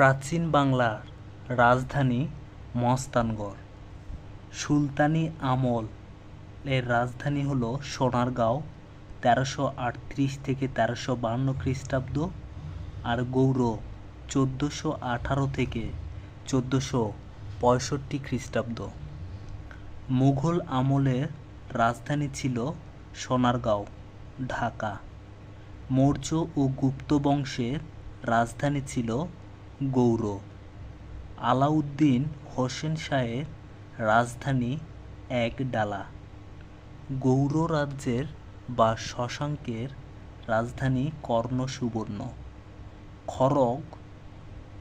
প্রাচীন বাংলার রাজধানী মস্তানগড়। সুলতানি আমল এর রাজধানী হল সোনারগাঁও, তেরোশো আটত্রিশ থেকে তেরোশো বান্ন খ্রিস্টাব্দ আর গৌড় চোদ্দোশো আঠারো থেকে চোদ্দোশো পঁয়ষট্টি খ্রিস্টাব্দ। মুঘল আমলের রাজধানী ছিল সোনারগাঁও, ঢাকা। মৌর্য ও গুপ্ত বংশের রাজধানী ছিল গৌড় আলাউদ্দিন হোসেন শাহের রাজধানী একডালা গৌড় রাজ্যের বা শশাঙ্কের রাজধানী কর্ণ খড়গ,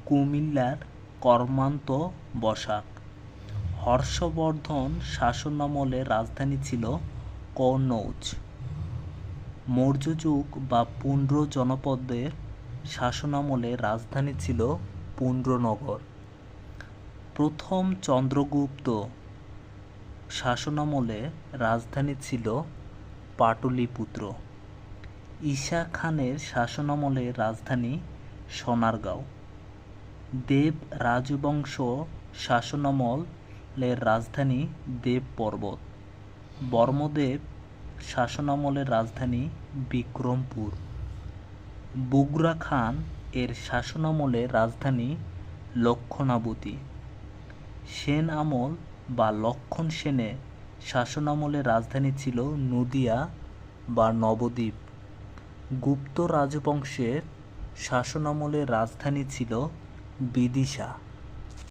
কুমিল্লার কর্মান্ত বসাক। হর্ষবর্ধন শাসনামলে রাজধানী ছিল কনৌজ মৌর্য যুগ বা পুন্ড্র জনপদের শাসনামলে রাজধানী ছিল পুন্ড্রনগর। প্রথম চন্দ্রগুপ্ত শাসনামলে রাজধানী ছিল পাটলিপুত্র। ঈশা খানের শাসনামলে রাজধানী সোনারগাঁও। দেব রাজবংশ শাসনামলের রাজধানী দেব পর্বত। বর্মদেব শাসনামলের রাজধানী বিক্রমপুর। বুগরা খান এর শাসনামলে রাজধানী লক্ষণাবতী। সেন আমল বা লক্ষণ সেনের শাসনামলে রাজধানী ছিল নদিয়া বা নবদ্বীপ। গুপ্ত রাজবংশের শাসনামলে রাজধানী ছিল বিদিশা।